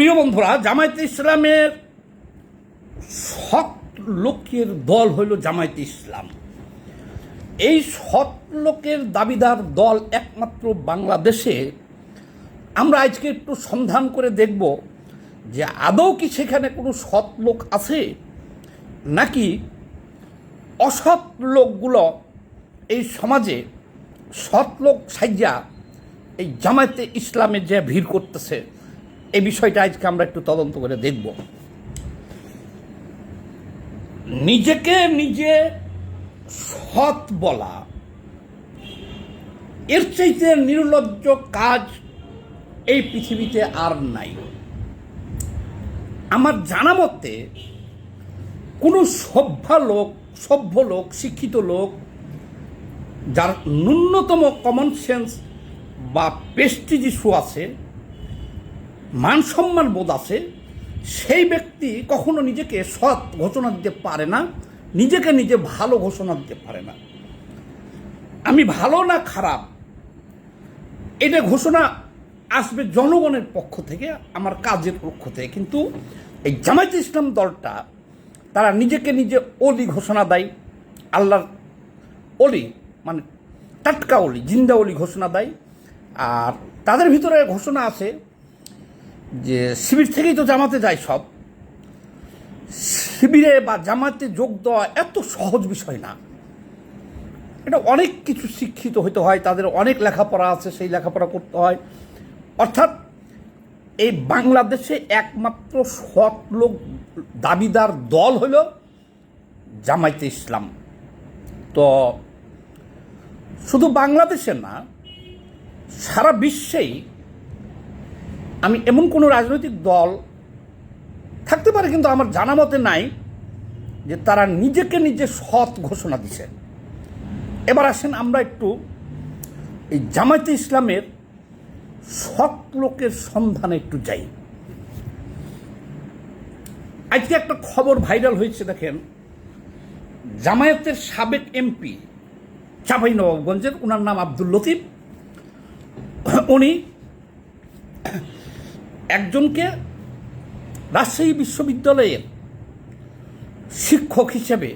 প্রিয় বন্ধুরা, জামায়াতে ইসলামের সৎ লোকের দল হইল জামায়াতে ইসলাম। এই সৎ লোকের দাবিদার দল একমাত্র বাংলাদেশে। আমরা আজকে একটু সন্ধান করে দেখব যে আদৌ কি সেখানে কোনো সৎ লোক আছে, নাকি অসৎ লোকগুলো এই সমাজে সৎ লোক সাইজা এই জামায়াতে ইসলামে যে ভিড় করতেছে। এই বিষয়টা আজকে আমরা একটু তদন্ত করে দেখব। নিজেকে নিজে সৎ বলা, এর চাইতে নির্লজ্জ কাজ এই পৃথিবীতে আর নাই। আমার জানা মতে, কোনো সভ্য লোক সভ্য লোক, শিক্ষিত লোক, যার ন্যূনতম কমন সেন্স বা পেস্টিজ ইস্যু আছে মান সম্মান বোধ আছে, সেই ব্যক্তি কখনো নিজেকে সৎ ঘোষণা দিতে পারে না, নিজেকে নিজে ভালো ঘোষণা দিতে পারে না। আমি ভালো না খারাপ, এটা ঘোষণা আসবে জনগণের পক্ষ থেকে, আমার কাজের পক্ষ থেকে, কিন্তু এই জামায়াত ইসলাম দলটা, তারা নিজেকে নিজে অলি ঘোষণা দেয়, আল্লাহর অলি মানে টাটকা অলি জিন্দা অলি ঘোষণা দেয়, আর তাদের ভিতরে ঘোষণা আছে যে শিবির থেকেই তো জামাতে যায় সব। শিবিরে বা জামাতে যোগ দেওয়া এত সহজ বিষয় না। এটা অনেক কিছু শিক্ষিত হতে হয়, তাদের অনেক লেখাপড়া আছে, সেই লেখাপড়া করতে হয়। অর্থাৎ এই বাংলাদেশে একমাত্র সৎ লোক, দাবিদার দল হল জামায়াতে ইসলাম। তো শুধু বাংলাদেশে না, সারা বিশ্বেই আমি এমন কোনো রাজনৈতিক দল থাকতে পারে কিন্তু আমার জানা মতে নাই যে তারা নিজেকে নিজে সৎ ঘোষণা দিছে। এবার আসেন আমরা একটু এই জামায়াতে ইসলামের সৎ লোকের সন্ধানে একটু যাই। আজকে একটা খবর ভাইরাল হয়েছে, দেখেন। জামায়াতের সাবেক এমপি চাপাই নবাবগঞ্জের, ওনার নাম আব্দুল লতিফ। উনি একজনকে রাজশাহী বিশ্ববিদ্যালয়ের শিক্ষক হিসেবে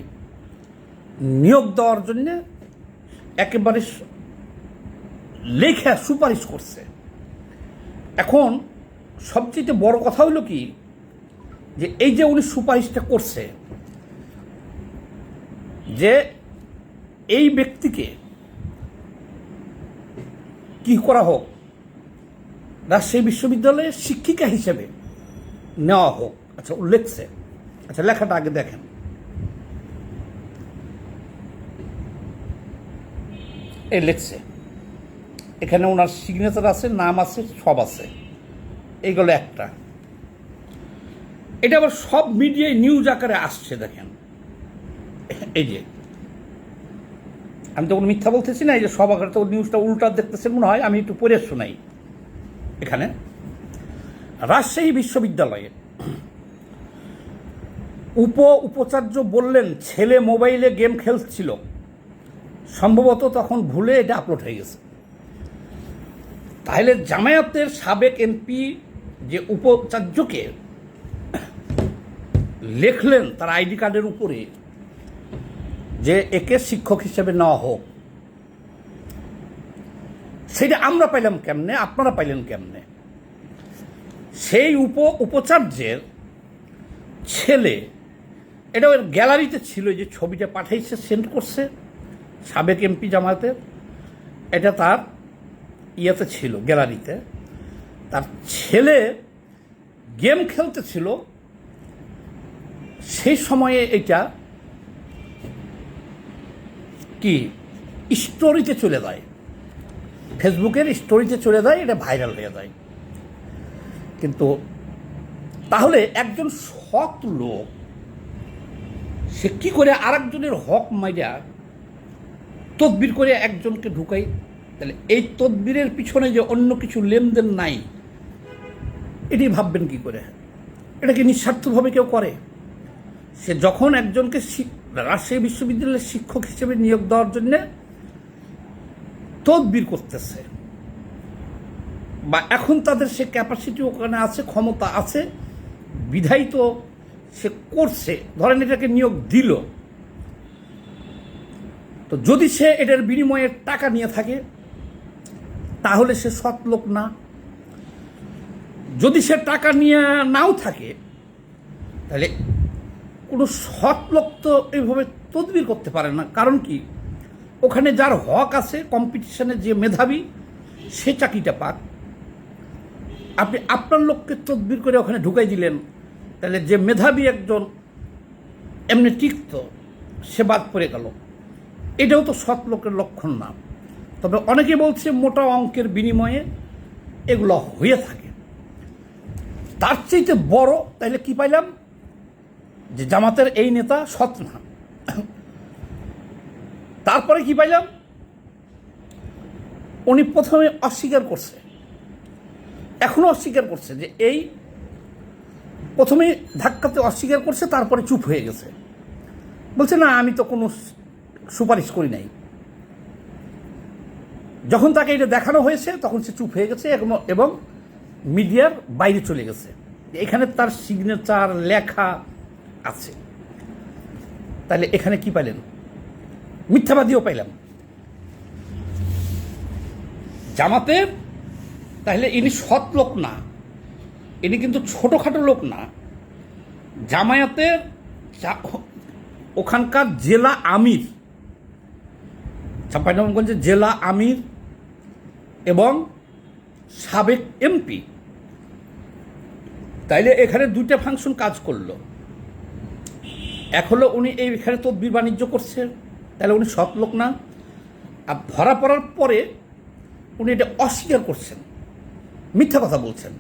নিয়োগ দেওয়ার জন্য একেবারে লেখা সুপারিশ করছে। এখন সবচেয়ে বড় কথা হলো কি, যে এই যে উনি সুপারিশটা করছে, যে এই ব্যক্তিকে কি করা হোক রাজশাহী বিশ্ববিদ্যালয়ের শিক্ষিকা হিসেবে নেওয়া হোক। আচ্ছা ও লিখছে আচ্ছা লেখাটা আগে দেখেন। এই লিখছে এখানে ওনার সিগনেচার আছে, নাম আছে, সব আছে। এইগুলো একটা। এটা আবার সব মিডিয়ায় নিউজ আকারে আসছে, দেখেন। এই যে। আমি তো কোনো মিথ্যা বলতেছি না, এই যে সব আকারে তো নিউজটা উল্টা দেখতেছেন মনে হয়, আমি একটু পড়ে শোনাই। এখানে। রাজশাহী বিশ্ববিদ্যালয়ে উপ উপাচার্য বললেন, ছেলে মোবাইলে গেম খেলছিল। সম্ভবত তখন ভুলে এটা আপলোড হয়ে গেছে। তাহলে জামায়াতের সাবেক এমপি যে উপাচার্যকে লেখলেন, তার আইডি কার্ডের উপরে যে একে শিক্ষক হিসেবে নেওয়া হোক সেটা আমরা পাইলাম কেমনে? আপনারা পাইলেন কেমনে? সেই উপ উপাচার্যের ছেলে, এটা ওর গ্যালারিতে ছিল যে ছবিটা পাঠাইছে, সেন্ড করছে সাবেক এমপি জামায়াতের। এটা তার ইয়েতে ছিল, গ্যালারিতে। তার ছেলে গেম খেলতে ছিল। সেই সময়ে এটা কি স্টোরিতে চলে যায়। ফেসবুকের স্টোরিতে চলে যায়, এটা ভাইরাল হয়ে যায়। কিন্তু তাহলে একজন সৎ লোক, সে কি করে আরেকজনের হক মাইরা তদবির করে একজনকে ঢুকাই তাহলে এই তদবিরের পিছনে যে অন্য কিছু লেনদেন নাই, এটি ভাববেন কি করে? এটা কি নিঃস্বার্থভাবে কেউ করে? সে যখন একজনকে রাজশাহী বিশ্ববিদ্যালয়ের শিক্ষক হিসেবে নিয়োগ দেওয়ার জন্যে তদবির করতেছে। বা এখন তাদের সে ক্যাপাসিটি ওখানে আছে, ক্ষমতা আছে বিধায়ী তো সে করছে, ধরেন এটাকে নিয়োগ দিল। তো যদি সে এটার বিনিময়ে টাকা নিয়ে থাকে, তাহলে সে সৎ লোক না। যদি সে টাকা নিয়ে নাও থাকে, তাহলে কোনো সৎ লোক তো এইভাবে তদবির করতে পারে না। কারণ কি? ওখানে যার হক আছে কম্পিটিশনে যে মেধাবী, সে চাকরিটা পাক। আপনি আপনার লোককে তদবির করে ওখানে ঢুকাই দিলেন, তাহলে যে মেধাবী একজন এমনি টিকত সে বাদ পড়ে গেল। এটাও তো সৎ লোকের লক্ষণ না। তবে অনেকে বলছে মোটা অঙ্কের বিনিময়ে এগুলো হয়ে থাকে। তার চাইতে বড় তাইলে কি পাইলাম? যে জামাতের এই নেতা সৎ না। তারপরে কি পাইলাম? উনি প্রথমে অস্বীকার করছে। এখনও অস্বীকার করছে যে এই প্রথমে ধাক্কাতে অস্বীকার করছে, তারপরে চুপ হয়ে গেছে। বলছে, না, আমি তো কোনো সুপারিশ করি নাই। যখন তাকে এটা দেখানো হয়েছে, তখন সে চুপ হয়ে গেছে এবং মিডিয়ার বাইরে চলে গেছে। এখানে তার সিগনেচার লেখা আছে। তাহলে এখানে কি পাইলেন? মিথ্যাবাদীও পাইলাম। জামাতের তাহলে ইনি সৎ লোক না। ইনি কিন্তু ছোটোখাটো লোক না। জামায়াতের ওখানকার জেলা আমির চাঁপাইনবাবগঞ্জের জেলা আমির এবং সাবেক এমপি। তাইলে এখানে দুইটা ফাংশন কাজ করল। এক হলো উনি এই এখানে তদবির বাণিজ্য করছেন তাহলে উনি সৎ লোক না। আর ধরা পড়ার পরে উনি এটা অস্বীকার করছেন, মিথ্যা কথা বলছেন।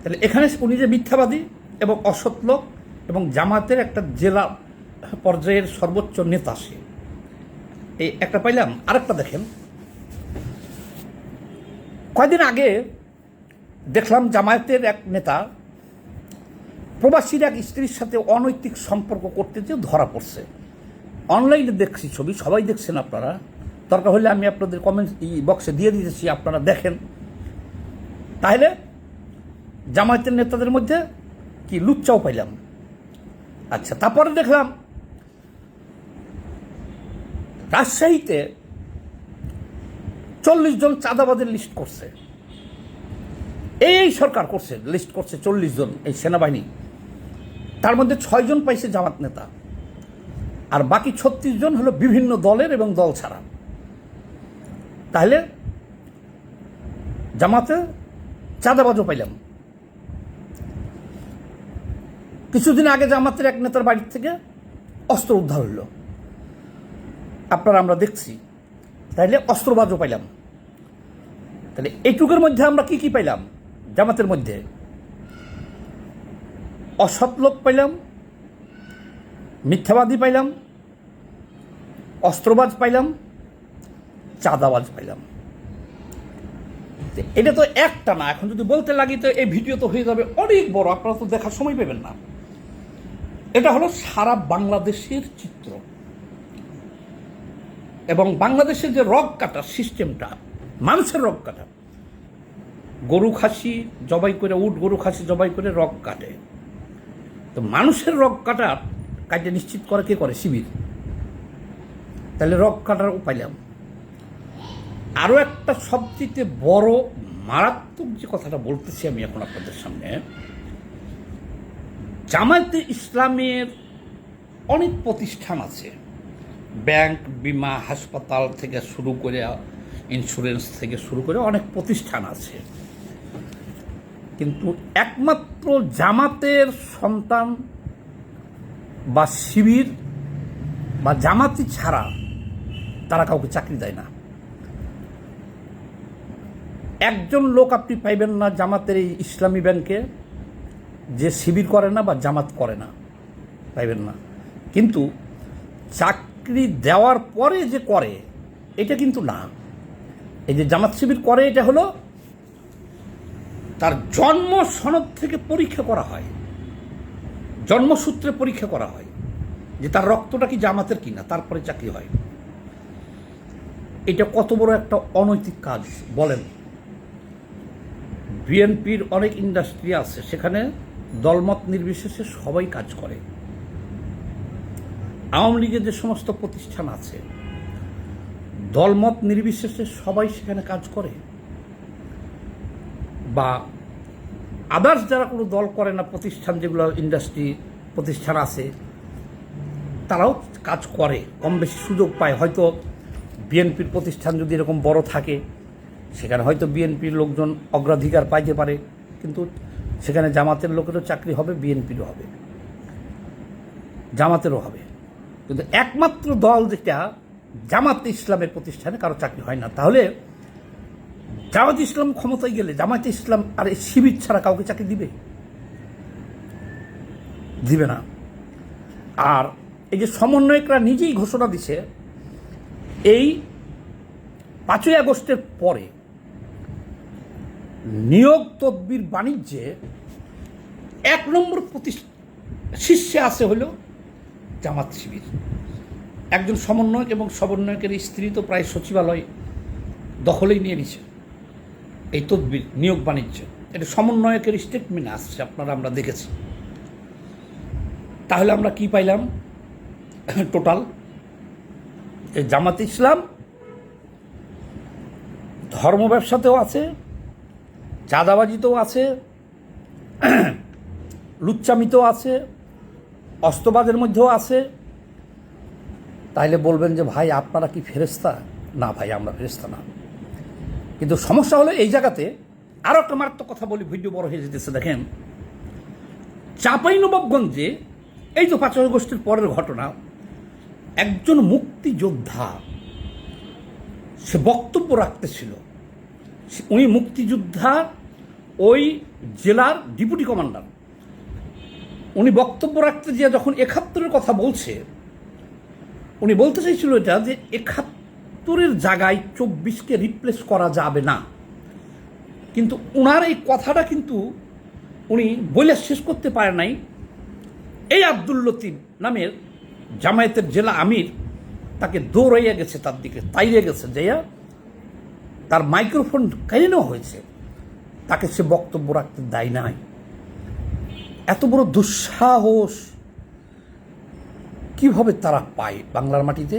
তাহলে এখানে উনি যে মিথ্যাবাদী এবং অসৎ লোক এবং জামাতের একটা জেলা পর্যায়ের সর্বোচ্চ নেতা সে। এই একটা পাইলাম, আরেকটা দেখেন। কয়দিন আগে দেখলাম জামায়াতের এক নেতা প্রবাসীর এক স্ত্রীর সাথে অনৈতিক সম্পর্ক করতে যে ধরা পড়ছে। অনলাইনে দেখছি ছবি, সবাই দেখছেন আপনারা। দরকার হলে আমি আপনাদের কমেন্ট বক্সে দিয়ে দিতেছি, আপনারা দেখেন। তাহলে জামায়াতের নেতাদের মধ্যে কি লুচ্চাও পাইলাম। আচ্ছা তারপরে দেখলাম, রাজশাহীতে চল্লিশ জন চাঁদাবাদের লিস্ট করছে। এই এই সরকার করছে লিস্ট করছে চল্লিশ জন এই সেনাবাহিনী। তার মধ্যে ছয়জন পাইছে জামাত নেতা। আর বাকি ছত্রিশ জন হলো বিভিন্ন দলের এবং দল ছাড়া। তাহলে জামাতে চাঁদাবাজও পাইলাম। কিছুদিন আগে জামাতের এক নেতার বাড়ির থেকে অস্ত্র উদ্ধার হইল আপনারা আমরা দেখছি। তাইলে অস্ত্রবাজও পাইলাম। তাহলে এইটুকুর মধ্যে আমরা কি কি পাইলাম? জামাতের মধ্যে অসৎ লোক পাইলাম, মিথ্যাবাদী পাইলাম অস্ত্রবাজ পাইলাম, চাঁদাবাজ পাইলাম। এটা তো একটা না, এখন যদি বলতে লাগি তো এই ভিডিও তো হয়ে যাবে অনেক বড়, আপনারা তো দেখার সময় পাবেন না। এটা হলো সারা বাংলাদেশের চিত্র। এবং বাংলাদেশের যে রগ কাটার সিস্টেমটা, মানুষের রগ কাটা, গরু খাসি জবাই করে উট, গরু খাসি জবাই করে রগ কাটে। তো মানুষের রগ কাটার কাজে নিশ্চিত করে কে করে? শিবির। তাহলে রক কাটার উপায় পাইলাম আরও একটা সবচেয়ে বড় মারাত্মক যে কথাটা বলতেছি আমি এখন আপনাদের সামনে, জামায়াতে ইসলামের অনেক প্রতিষ্ঠান আছে। ব্যাংক, বিমা, হাসপাতাল থেকে শুরু করে ইন্স্যুরেন্স থেকে শুরু করে অনেক প্রতিষ্ঠান আছে। কিন্তু একমাত্র জামাতের সন্তান বা শিবির বা জামাতি ছাড়া তারা কাউকে চাকরি দেয় না। একজন লোক আপনি পাইবেন না জামাতের এই ইসলামী ব্যাংকে, যে শিবির করে না বা জামাত করে না, পাইবেন না। কিন্তু চাকরি দেওয়ার পরে যে করে, এটা কিন্তু না। এই যে জামাত শিবির করে, এটা হলো তার জন্ম সনদ থেকে পরীক্ষা করা হয়। জন্মসূত্রে পরীক্ষা করা হয় যে তার রক্তটা কি জামাতের কিনা, তারপরে চাকরি হয়। এটা কত বড় একটা অনৈতিক কাজ, বলেন। বিএনপির অনেক ইন্ডাস্ট্রি আছে, সেখানে দলমত নির্বিশেষে সবাই কাজ করে। আওয়ামী লীগের যে সমস্ত প্রতিষ্ঠান আছে, দলমত নির্বিশেষে সবাই সেখানে কাজ করে। বা আদার্স যারা কোনো দল করে না, প্রতিষ্ঠান যেগুলো, ইন্ডাস্ট্রি প্রতিষ্ঠান আছে, তারাও কাজ করে কম বেশি সুযোগ পায়। হয়তো বিএনপির প্রতিষ্ঠান যদি এরকম বড় থাকে, সেখানে হয়তো বিএনপির লোকজন অগ্রাধিকার পাইতে পারে, কিন্তু সেখানে জামাতের লোকেরও চাকরি হবে, বিএনপিরও হবে। জামাতেরও হবে। কিন্তু একমাত্র দল যেটা, জামাত ইসলামের প্রতিষ্ঠানে কারও চাকরি হয় না। তাহলে জামাত ইসলাম ক্ষমতায় গেলে জামাত ইসলাম আর এই শিবির ছাড়া কাউকে চাকরি দিবে? দিবে না। আর এই যে সমন্বয়করা নিজেই ঘোষণা দিছে এই পাঁচই আগস্টের পরে নিয়োগ তদবির বাণিজ্যে এক নম্বর প্রতি শীর্ষে আছে হলো জামাত শিবির। একজন সমন্বয়ক এবং সমন্বয়কের স্ত্রী তো প্রায় সচিবালয় দখলেই নিয়ে নিছে। এই তদবির, নিয়োগ বাণিজ্য। এটা সমন্বয়কের স্টেটমেন্ট আসছে, আপনারা, আমরা দেখেছি। তাহলে আমরা কি পাইলাম? টোটাল জামাত ইসলাম, ধর্ম ব্যবসাতেও আছে, চাঁদাবাজিতেও আছে, লুচ্চামিতেও আছে, অস্ত্রবাদের মধ্যেও আছে। তাইলে বলবেন যে, ভাই, আপনারা কি ফেরেস্তা না ভাই, আমরা ফেরেস্তা না। কিন্তু সমস্যা হলো এই জায়গাতে আরও একটা মারাত্মক কথা বলি, ভিডিও বড় হয়ে যেতেছে, দেখেন। চাপাই নবাবগঞ্জে এই তো পাঁচ গোষ্ঠীর পরের ঘটনা একজন মুক্তিযোদ্ধা। সে বক্তব্য রাখতেছিল। উনি মুক্তিযোদ্ধা, ওই জেলার ডিপুটি কমান্ডার। উনি বক্তব্য রাখতে যে যখন একাত্তরের কথা বলছে, উনি বলতে চাইছিল এটা যে একাত্তরের জায়গায় চব্বিশকে রিপ্লেস করা যাবে না। কিন্তু ওনার এই কথাটা কিন্তু উনি বলে শেষ করতে পারে নাই। এই আব্দুল লতিফ নামের জামায়াতের জেলা আমির তাকে দৌড়াইয়া গেছে, তার দিকে তাইরে গেছে, যাইয়া তার মাইক্রোফোন কেন হয়েছে, তাকে সে বক্তব্য রাখতে দেয় নাই। এত বড় দুঃসাহস কীভাবে তারা পায় বাংলার মাটিতে?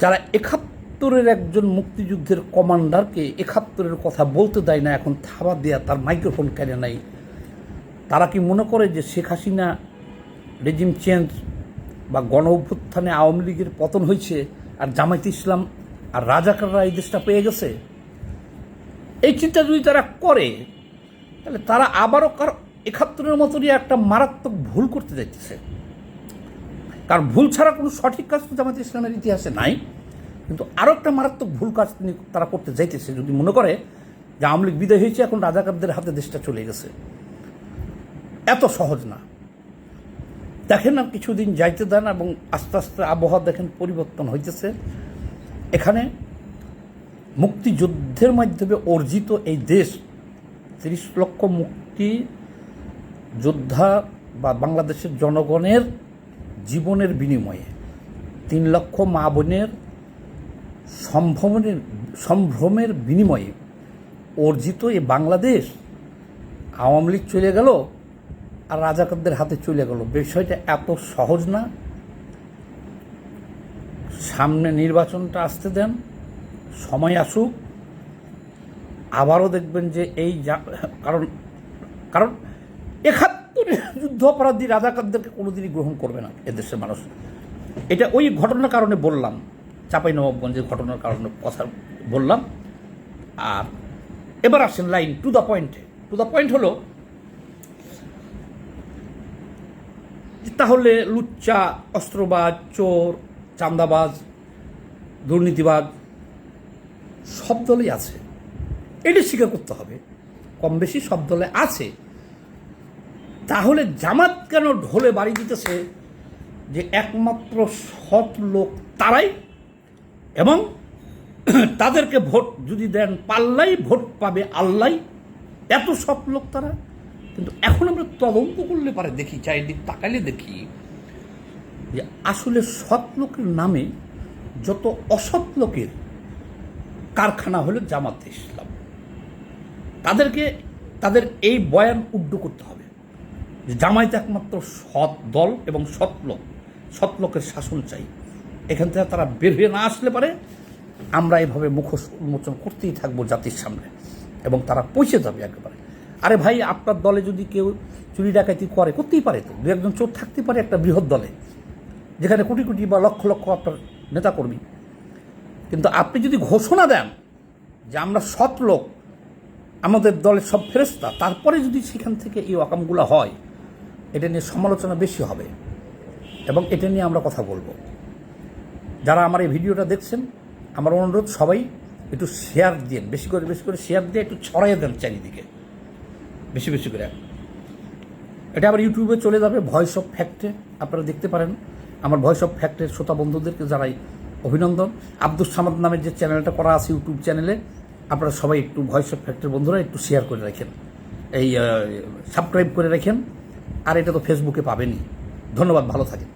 যারা একাত্তরের একজন মুক্তিযুদ্ধের কমান্ডারকে একাত্তরের কথা বলতে দেয় না, এখন থাবা দেয়া তার মাইক্রোফোন কেড়ে নাই, তারা কি মনে করে যে শেখ হাসিনা রেজিম চেঞ্জ বা গণ অভ্যুত্থানে আওয়ামী লীগের পতন হয়েছে আর জামায়াত ইসলাম আর রাজাকাররা এই দেশটা পেয়ে গেছে, এই চিন্তা যদি তারা করে, তাহলে তারা আবারও কার একাত্তরের মতনই একটা মারাত্মক ভুল করতে যাইতেছে। কারণ ভুল ছাড়া কোনো সঠিক কাজ তো জামাত ইসলামের ইতিহাসে নাই, কিন্তু আরও একটা মারাত্মক ভুল কাজ তিনি তারা করতে যাইতেছে, যদি মনে করে যে আওয়ামী লীগ বিদায় হয়েছে, এখন রাজাকারদের হাতে দেশটা চলে গেছে। এত সহজ না। দেখেন না কিছুদিন যাইতে দেন এবং আস্তে আস্তে আবহাওয়া দেখেন পরিবর্তন হইতেছে। এখানে মুক্তিযুদ্ধের মাধ্যমে অর্জিত এই দেশ, তিরিশ লক্ষ মুক্তি যোদ্ধা বা বাংলাদেশের জনগণের জীবনের বিনিময়ে তিন লক্ষ মা বোনের সম্ভ্রমের সম্ভ্রমের বিনিময়ে অর্জিত এই বাংলাদেশ আওয়ামী লীগ চলে গেল। আর রাজাকারদের হাতে চলে গেল। বিষয়টা এত সহজ না। সামনে নির্বাচনটা আসতে দেন, সময় আসুক, আবারও দেখবেন যে এই কারণ কারণ একাত্তরে যুদ্ধ অপরাধী রাজাকারদেরকে কোনোদিনই গ্রহণ করবে না এদেশের মানুষ। এটা ওই ঘটনার কারণে বললাম চাপাই নবাবগঞ্জের ঘটনার কারণে কথা বললাম। আর এবার আসেন লাইন টু দ্য পয়েন্টে। টু দ্য পয়েন্ট হলো তাহলে লুচ্চা, অস্ত্রবাজ, চোর, চান্দাবাজ, দুর্নীতিবাজ সব দলেই আছে। এটা স্বীকার করতে হবে। কম বেশি সব দলে আছে। তাহলে জামাত কেন ঢোলে বাড়ি দিতেছে যে একমাত্র সৎ লোক তারাই এবং তাদেরকে ভোট যদি দেন পাল্লাই ভোট পাবে আল্লাই? এত সৎ লোক তারা? কিন্তু এখন আমরা তদন্ত করলে পারে দেখি, চারিদিক তাকালে দেখি যে আসলে সৎ লোকের নামে যত অসৎ লোকের কারখানা হলো জামাত ইসলাম। তাদেরকে, তাদের এই বয়ান উড্ড করতে হবে যে জামায়াত একমাত্র সৎ দল এবং সৎ লোক, সৎ লোকের শাসন চাই। এখান থেকে তারা বের হয়ে না আসলে পারে, আমরা এভাবে মুখোশ উন্মোচন করতেই থাকব জাতির সামনে এবং তারা পৌঁছে যাবে একেবারে। আরে ভাই, আপনার দলে যদি কেউ চুরি ডাকাতি করে, করতেই পারে তো। দু একজন চোর থাকতেই পারে একটা বৃহৎ দলে, যেখানে কোটি কোটি বা লক্ষ লক্ষ আপনার নেতাকর্মী। কিন্তু আপনি যদি ঘোষণা দেন যে আমরা সৎ লোক, আমাদের দলের সব ফেরস্তা তারপরে যদি সেখান থেকে এই অকামগুলো হয়, এটা নিয়ে সমালোচনা বেশি হবে এবং এটা নিয়ে আমরা কথা বলব। যারা আমার এই ভিডিওটা দেখছেন, আমার অনুরোধ সবাই একটু শেয়ার দিন বেশি করে বেশি করে শেয়ার দিয়ে একটু ছড়াইয়ে দেন চারিদিকে। বেশি বেশি করে। এটা আবার ইউটিউবে চলে যাবে ভয়েস অফ ফ্যাক্টে আপনারা দেখতে পারেন। আমার ভয়েস অফ ফ্যাক্টের শ্রোতা বন্ধুদেরকে জানাই অভিনন্দন। আব্দুল সামাদ নামের যে চ্যানেলটা করা আছে ইউটিউব চ্যানেলে, আপনারা সবাই একটু ভয়েস অফ ফ্যাক্টের বন্ধুরা একটু শেয়ার করে রাখেন। এই সাবস্ক্রাইব করে রাখেন। আর এটা তো ফেসবুকে পাবেনই। ধন্যবাদ, ভালো থাকেন।